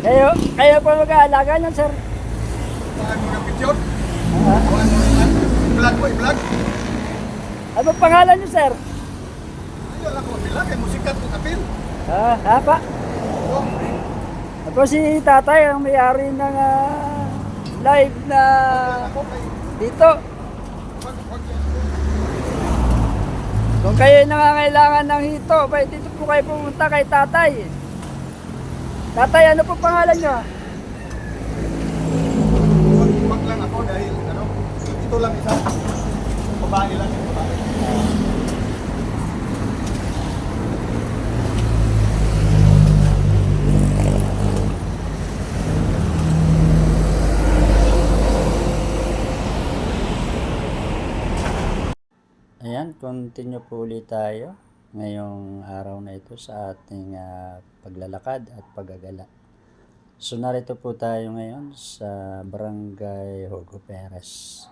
kayo po mag-aalaga niyan, sir. Saan mo ng picture? Ah, Saan mo i-vlog ano pangalan niyo, sir? Ayun lang ko, bilang kay musikat ko kapil. Ah, hapa. Oh, Ako si tatay ang may-ari ng ah, live na dito. Kung kayo ay nangangailangan ng hito, pwede dito po kayo pumunta kay tatay. Tatay, ano po pangalan niyo? wag wag lang ako dahil ano, ito lang isa. Babae lang yung babae. Ayan, continue po ulit tayo ngayong araw na ito sa ating ah, paglalakad at paggagala. So narito po tayo ngayon sa Barangay Hugo Perez.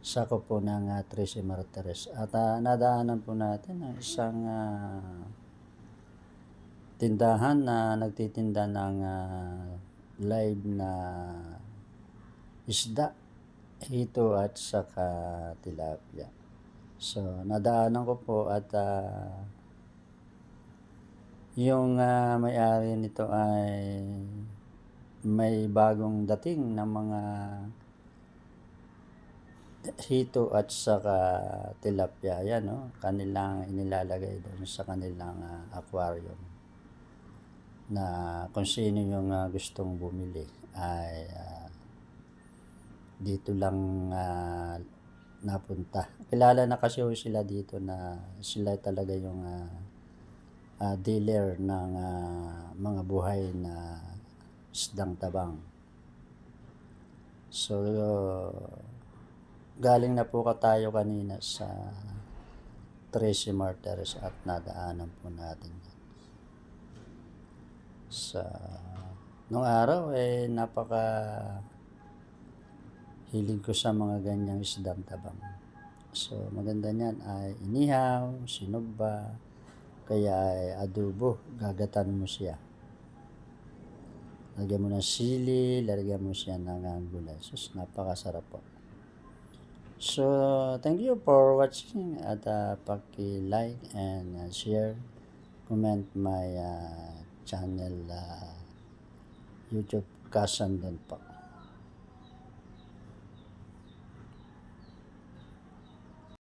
Sako po ng uh, Tracy Martires. At ah, nadaanan po natin ang isang ah, tindahan na nagtitinda ng ah, live na isda, hito at saka tilapia. So, nadaanan ko po at ah, yung ah, may-ari nito ay may bagong dating ng mga hito at saka tilapia. Yan, no? Kanilang inilalagay doon sa kanilang ah, aquarium na kung sino yung ah, gustong bumili ay ah, dito lang ah, napunta. Kilala na kasi sila dito na sila talaga yung ah, ah, dealer ng ah, mga buhay na isdang tabang. So, galing na po ka tayo kanina sa Tracy Martires at nadaanan po natin. Sa nung araw eh napaka hilig ko sa mga ganyang isdang tabang. So, maganda niyan ay inihaw, sinugba, kaya ay adobo, gagatan mo siya. Lagyan mo ng sili, lagyan mo siya ng uh, gulay. Sus, napakasarap po. So, thank you for watching at uh, paki-like and uh, share, comment my uh, channel uh, YouTube Kasan din po.